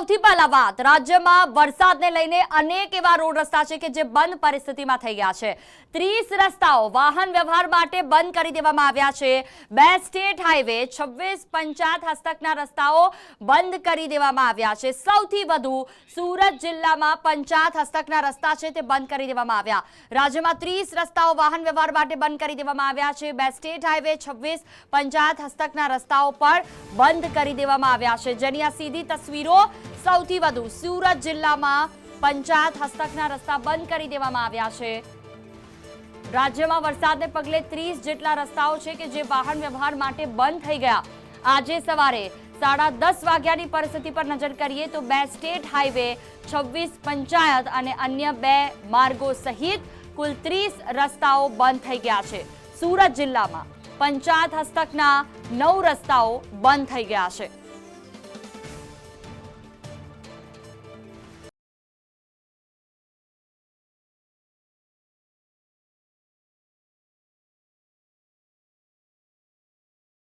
સૌથી પહેલા વાત રાજ્યમાં વરસાદને લઈને અનેક એવા રોડ રસ્તા છે કે જે બંધ પરિસ્થિતિમાં થઈ ગયા છે. ત્રીસ રસ્તાઓ વાહન વ્યવહાર માટે બંધ કરી દેવામાં આવ્યા છે. બે સ્ટેટ હાઈવે, છવ્વીસ પંચાયત હસ્તકના રસ્તાઓ બંધ કરી દેવામાં આવ્યા છે. સૌથી વધુ સુરત જિલ્લામાં પંચાયત હસ્તકના રસ્તા છે તે બંધ કરી દેવામાં આવ્યા. રાજ્યમાં ત્રીસ રસ્તાઓ વાહન વ્યવહાર માટે બંધ કરી દેવામાં આવ્યા છે. બે સ્ટેટ હાઈવે, છવ્વીસ પંચાયત હસ્તકના રસ્તાઓ પણ બંધ કરી દેવામાં આવ્યા છે. જેની આ સીધી તસવીરો સૌથી વધુ સુરત જિલ્લામાં પંચાયત હસ્તકના રસ્તા બંધ કરી દેવામાં આવ્યા છે. રાજ્યમાં વરસાદને પગલે ત્રીસ જેટલા રસ્તાઓ છે કે જે વાહન વ્યવહાર માટે બંધ થઈ ગયા. આજે સવારે સાડા દસ વાગ્યાની પરિસ્થિતિ પર નજર કરીએ તો બે સ્ટેટ હાઈવે, છવ્વીસ પંચાયત અને અન્ય બે માર્ગો સહિત કુલ ત્રીસ રસ્તાઓ બંધ થઈ ગયા છે. સુરત જિલ્લામાં પંચાયત હસ્તકના નવ રસ્તાઓ બંધ થઈ ગયા છે.